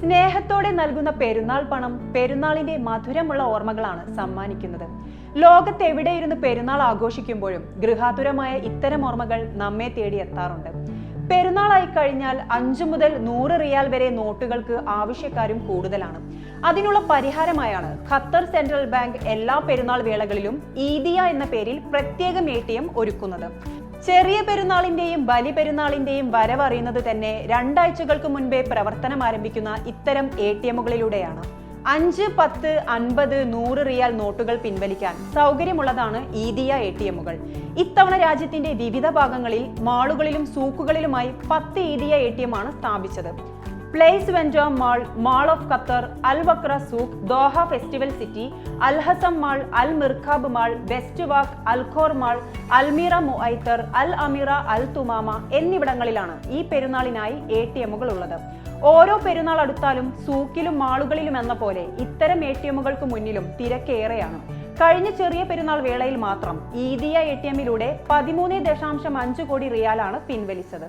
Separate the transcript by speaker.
Speaker 1: സ്നേഹത്തോടെ നൽകുന്ന പെരുന്നാൾ പണം പെരുന്നാളിന്റെ മധുരമുള്ള ഓർമ്മകളാണ് സമ്മാനിക്കുന്നത്. ലോകത്തെവിടെയിരുന്ന് പെരുന്നാൾ ആഘോഷിക്കുമ്പോഴും ഗൃഹാതുരമായ ഇത്തരം ഓർമ്മകൾ നമ്മെ തേടി എത്താറുണ്ട്. പെരുന്നാളായി കഴിഞ്ഞാൽ അഞ്ചു മുതൽ നൂറ് റിയാൽ വരെ നോട്ടുകൾക്ക് ആവശ്യക്കാരും കൂടുതലാണ്. അതിനുള്ള പരിഹാരമായാണ് ഖത്തർ സെൻട്രൽ ബാങ്ക് എല്ലാ പെരുന്നാൾ വേളകളിലും ഈദിയ എന്ന പേരിൽ പ്രത്യേകം എ ഒരുക്കുന്നത്. ചെറിയ പെരുന്നാളിന്റെയും ബലി പെരുന്നാളിന്റെയും വരവറിയുന്നത് തന്നെ രണ്ടാഴ്ചകൾക്ക് മുൻപേ പ്രവർത്തനം ആരംഭിക്കുന്ന ഇത്തരം എ ടി എമ്മുകളിലൂടെയാണ് അഞ്ച് പത്ത് അൻപത് നൂറ് റിയാൽ നോട്ടുകൾ പിൻവലിക്കാൻ സൗകര്യമുള്ളതാണ് ഈദിയ എ ടി എമ്മുകൾ ഇത്തവണ രാജ്യത്തിന്റെ വിവിധ ഭാഗങ്ങളിൽ മാളുകളിലും സൂക്കുകളിലുമായി പത്ത് ഈദിയ എ ടി എം ആണ് സ്ഥാപിച്ചത്. Place വെഞ്ചോ Mall Mall of Qatar Al Wakra Souq Doha Festival City Al Hazm Mall Al Mirqab Mall West Walk Al Khor Mall Al Meera Muaither Al Ameera Al Thumama എന്നിവിടങ്ങളിലാണ് ഈ പെരുന്നാളിനായി A T എമ്മുകൾ ഉള്ളത്. ഓരോ പെരുന്നാൾ അടുത്താലും സൂക്കിലും മാളുകളിലും എന്ന പോലെ ഇത്തരം A T എമ്മുകൾക്ക് മുന്നിലും തിരക്കേറെയാണ്. കഴിഞ്ഞ ചെറിയ പെരുന്നാൾ വേളയിൽ മാത്രം ഈദിയ എ ടി എമ്മിലൂടെ പതിമൂന്ന് ദശാംശം അഞ്ച് കോടി റിയാലാണ് പിൻവലിച്ചത്.